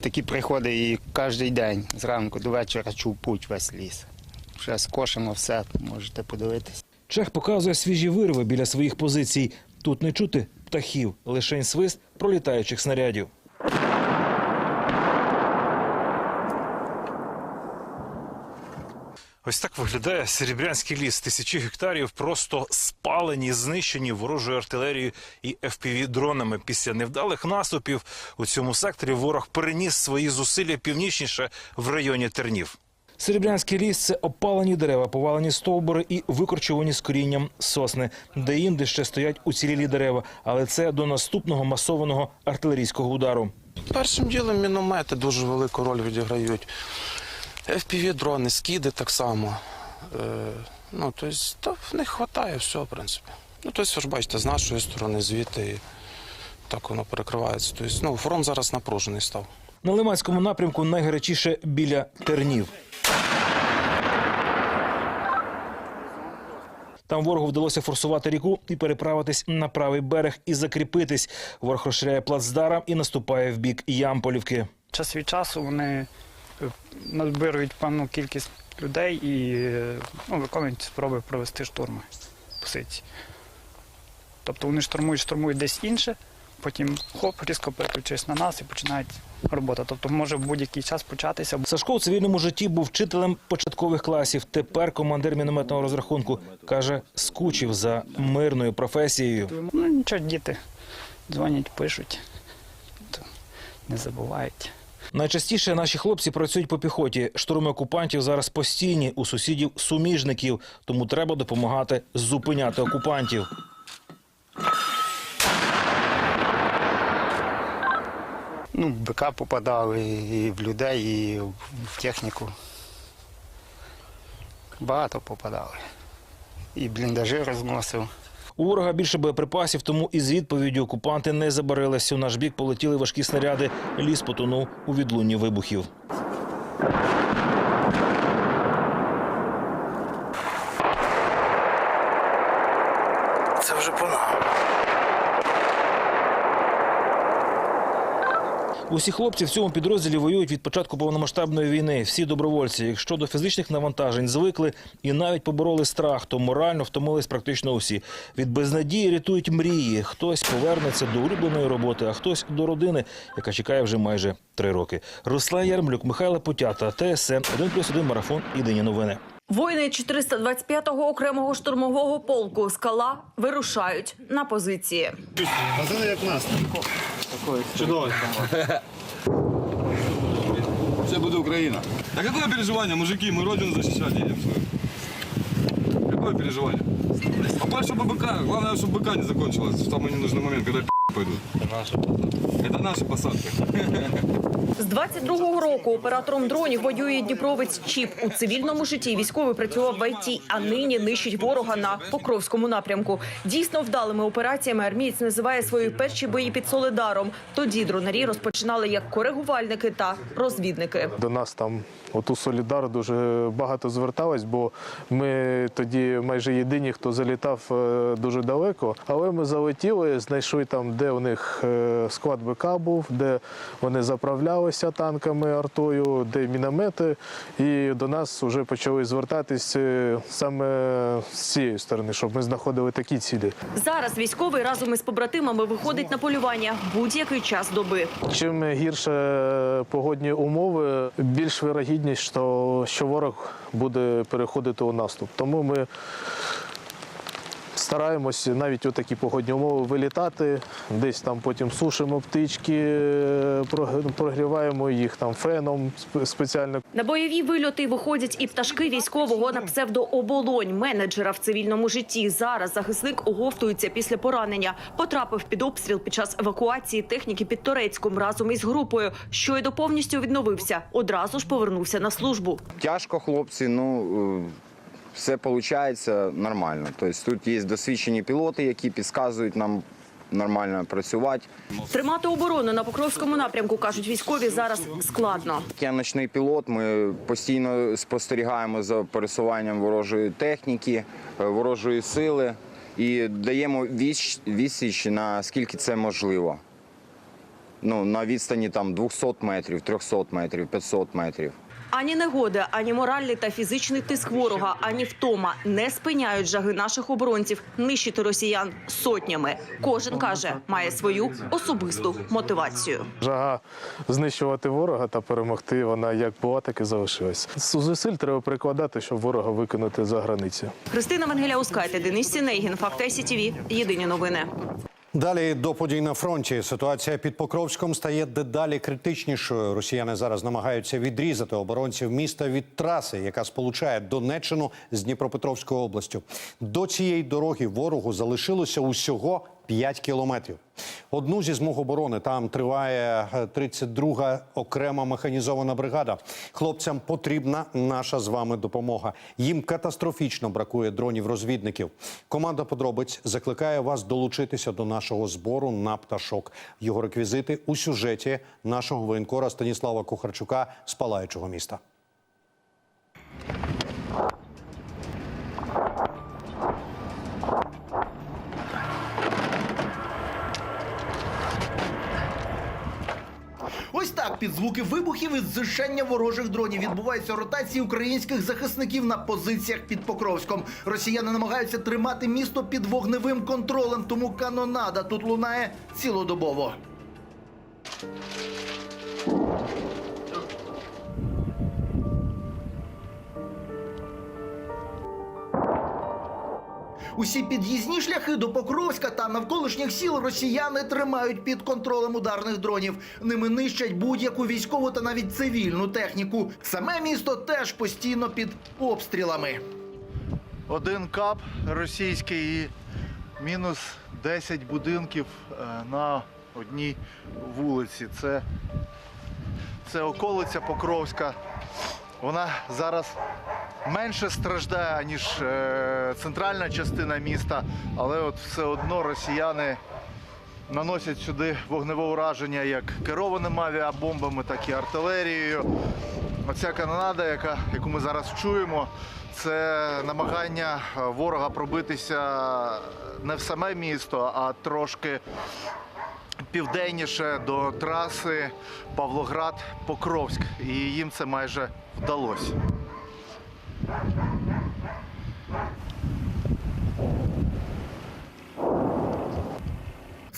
Такі приходи і кожен день зранку до вечора чув путь весь ліс. Вже скошено все, можете подивитись. Чех показує свіжі вирви біля своїх позицій. Тут не чути птахів, лишень свист пролітаючих снарядів. Ось так виглядає Серебрянський ліс. Тисячі гектарів просто спалені, знищені ворожою артилерією і FPV-дронами. Після невдалих наступів у цьому секторі ворог переніс свої зусилля північніше в районі Тернів. Серебрянський ліс це опалені дерева, повалені стовбури і викорчувані з корінням сосни, де інде ще стоять уцілілі дерева. Але це до наступного масованого артилерійського удару. Першим ділом міномети дуже велику роль відіграють. FPV-дрони, скиди так само. Е, ну, тобто, та в них вистачає все, в принципі. Ну, тобто, ви ж бачите, з нашої сторони, звідти, і так воно перекривається. Тобто, ну, фронт зараз напружений став. На Лиманському напрямку найгарячіше біля тернів. Там ворогу вдалося форсувати ріку і переправитись на правий берег і закріпитись. Ворог розширяє плацдаром і наступає в бік Ямполівки. час від часу вони назбирують певну кількість людей і ну, виконують спроби провести штурми позиції. Тобто вони штурмують, штурмують десь інше, потім хоп, різко переключують на нас і починають робота. Тобто може в будь-який час початися. Сашко в цивільному житті був вчителем початкових класів. Тепер командир мінометного розрахунку каже, скучив за мирною професією. Ну нічого, діти дзвонять, пишуть, не забувають. Найчастіше наші хлопці працюють по піхоті. Штурми окупантів зараз постійні у сусідів суміжників, тому треба допомагати зупиняти окупантів. Ну, БК попадали і в людей, і в техніку. Багато попадали. І бліндажі розносив. У ворога більше боєприпасів, тому із відповіддю окупанти не забарилися. У наш бік полетіли важкі снаряди. Ліс потонув у відлунні вибухів. Це вже по нам. Усі хлопці в цьому підрозділі воюють від початку повномасштабної війни. Всі добровольці. Якщо до фізичних навантажень звикли і навіть побороли страх, то морально втомились практично усі. Від безнадії рятують мрії. Хтось повернеться до улюбленої роботи, а хтось до родини, яка чекає вже майже три роки. Руслан Ярмлюк, Михайло Потята, ТСН 1+,1 марафон. Єдині новини. Воїни 425-го окремого штурмового полку «Скала» вирушають на позиції. Все буде Україна. А какое переживание, мужики? Мы родину защищать едем свою. Какое переживание? Побольше бы быка. Главное, чтобы быка не закончилось в самый ненужный момент, когда пойдут. Это наша посадка. З 22-го року оператором дронів воює Дніпровець Чіп. У цивільному житті військовий працював в ІТ, а нині нищить ворога на Покровському напрямку. Дійсно вдалими операціями армієць називає свої перші бої під Солидаром. Тоді дронарі розпочинали як коригувальники та розвідники. До нас там оту Солідар дуже багато зверталось, бо ми тоді майже єдині, хто залітав е, дуже далеко. Але ми залетіли, знайшли там, де у них е, склад БК був, де вони заправлялися танками, артою, де міномети. І до нас вже почали звертатись е, саме з цієї сторони, щоб ми знаходили такі цілі. Зараз військовий разом із побратимами виходить на полювання будь-який час доби. Чим гірше погодні умови, більш вирогідність, що, що ворог буде переходити у наступ. Тому ми стараємось навіть у такі погодні умови вилітати, десь там потім сушимо птички, прог- прогріваємо їх там феном спеціально. На бойові вильоти виходять і пташки військового на псевдооболонь, менеджера в цивільному житті. Зараз захисник оговтується після поранення. Потрапив під обстріл під час евакуації техніки під Торецьком разом із групою. Щойно повністю відновився. Одразу ж повернувся на службу. Тяжко, хлопці, ну е, все виходить нормально. Тобто тут є досвідчені пілоти, які підказують нам нормально працювати. Тримати оборону на Покровському напрямку кажуть військові зараз складно. Я ночний пілот. Ми постійно спостерігаємо за пересуванням ворожої техніки, е, ворожої сили і даємо відсіч, відсіч наскільки це можливо. ну, на відстані там 200 метрів, 300 метрів, 500 метрів. Ані негода, ані моральний та фізичний тиск ворога, ані втома не спиняють жаги наших оборонців нищити росіян сотнями. Кожен каже, має свою особисту мотивацію. Жага знищувати ворога та перемогти, вона як була, так і залишилась. Зусиль треба прикладати, щоб ворога викинути за границі. Христина Вангеляускайте, Денис Сінейгін, Факти СІТВ. Єдині новини. Далі до подій на фронті ситуація під Покровськом стає дедалі критичнішою. Росіяни зараз намагаються відрізати оборонців міста від траси, яка сполучає Донеччину з Дніпропетровською областю. До цієї дороги ворогу залишилося усього 5 кілометрів. Одну зі змог оборони там триває е, 32-га окрема механізована бригада. Хлопцям потрібна наша з вами допомога. Їм катастрофічно бракує дронів-розвідників. Команда подробиць закликає вас долучитися до нашого збору на пташок. Його реквізити у сюжеті нашого воєнкора Станіслава Кухарчука з палаючого міста. Під звуки вибухів і зжищення ворожих дронів відбуваються ротації українських захисників на позиціях під Покровськом. Росіяни намагаються тримати місто під вогневим контролем, тому канонада тут лунає цілодобово. Усі під'їзні шляхи до Покровська та навколишніх сіл росіяни тримають під контролем ударних дронів. Ними нищать будь-яку військову та навіть цивільну техніку. Саме місто теж постійно під обстрілами. Один кап російський і мінус 10 будинків е, на одній вулиці. Це, це околиця Покровська. Вона зараз менше страждає, ніж е, центральна частина міста, але от все одно росіяни наносять сюди вогневе ураження як керованими авіабомбами, так і артилерією. Оця канонада, яка, яку ми зараз чуємо, це намагання ворога пробитися не в саме місто, а трошки південніше до траси Павлоград-Покровськ. І їм це майже вдалося. Thank you.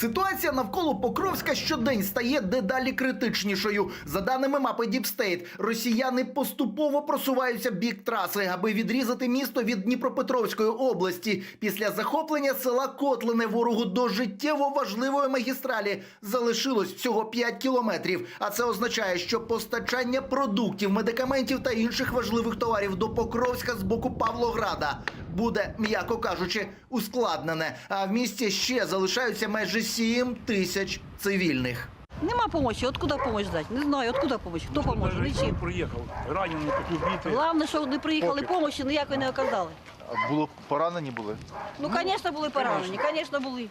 Ситуація навколо Покровська щодень стає дедалі критичнішою. За даними мапи Діпстейт, росіяни поступово просуваються бік траси, аби відрізати місто від Дніпропетровської області. Після захоплення села Котлине ворогу до життєво важливої магістралі залишилось всього 5 кілометрів. А це означає, що постачання продуктів, медикаментів та інших важливих товарів до Покровська з боку Павлограда буде, м'яко кажучи, ускладнене. А в місті ще залишаються майже 7 тисяч цивільних. Нема помощи. Откуда помощь дать? Не знаю, откуда помощь. Хто поможе? Нічим. приїхав, ранені тут убитий. Головне, що не приїхали помощі, ніякої не оказали. Було поранені були. Ну, звісно, були поранені, звісно, були.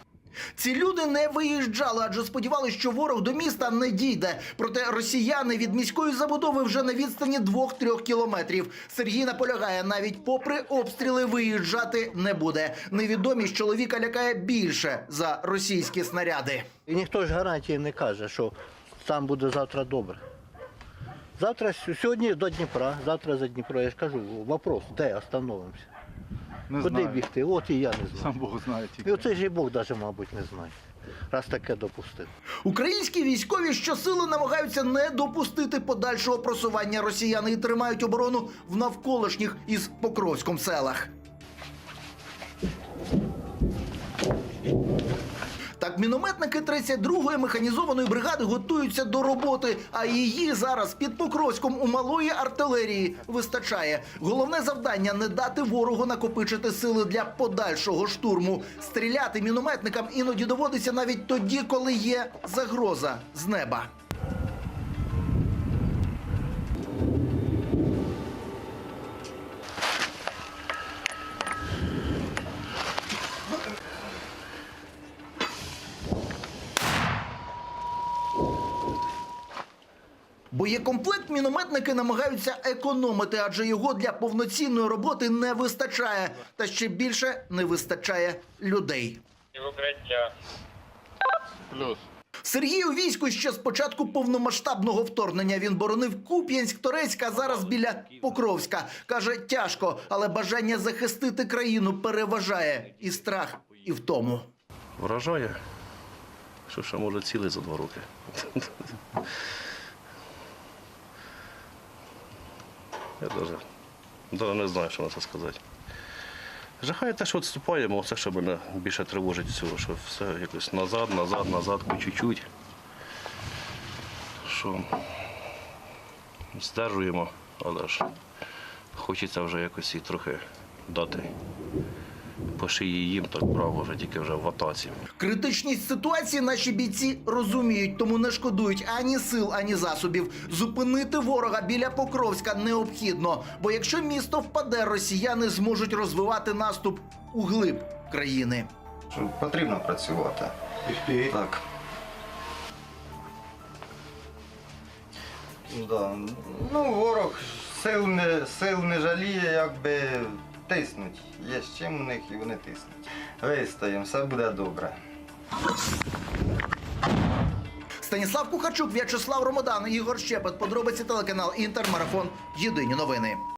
Ці люди не виїжджали, адже сподівалися, що ворог до міста не дійде. Проте росіяни від міської забудови вже на відстані 2-3 кілометрів. Сергій наполягає, навіть попри обстріли виїжджати не буде. Невідомість чоловіка лякає більше за російські снаряди. І ніхто ж гарантії не каже, що там буде завтра добре. Завтра сьогодні до Дніпра, завтра за Дніпро. Я ж кажу, вопрос, де остановимося? Куди бігти? От і я не знаю. Сам Бог знає І оцей же і Бог навіть, мабуть, не знає. Раз таке допустив. Українські військові щосили намагаються не допустити подальшого просування росіян і тримають оборону в навколишніх із Покровськом селах. Так, мінометники 32-ї механізованої бригади готуються до роботи, а її зараз під Покровськом у малої артилерії вистачає. Головне завдання не дати ворогу накопичити сили для подальшого штурму. Стріляти мінометникам іноді доводиться навіть тоді, коли є загроза з неба. Боєкомплект мінометники намагаються економити, адже його для повноцінної роботи не вистачає. Та ще більше не вистачає людей. Укриття. Плюс. Сергій у війську ще з початку повномасштабного вторгнення. Він боронив Куп'янськ, Торецьк, а зараз біля Покровська. Каже, тяжко, але бажання захистити країну переважає і страх, і втому. Вражає, що ще може цілий за два роки. Я навіть, не знаю, що на це сказати. Жахає те, що відступаємо, це що мене більше тривожить всього, що все якось назад, назад, назад, по чуть-чуть. Що здержуємо, але ж хочеться вже якось і трохи дати по шиї їм, так право вже тільки вже в атаці. Критичність ситуації наші бійці розуміють, тому не шкодують ані сил, ані засобів. Зупинити ворога біля Покровська необхідно, бо якщо місто впаде, росіяни зможуть розвивати наступ у глиб країни. Потрібно працювати. Так. Да. Ну, ворог сил не, сил не жаліє, якби тиснуть. Є з чим у них і вони тиснуть. Вистоїмо, все буде добре. Станіслав Кухарчук, В'ячеслав Ромодан, Ігор Щепет. Подробиці телеканал Інтер. Марафон. Єдині новини.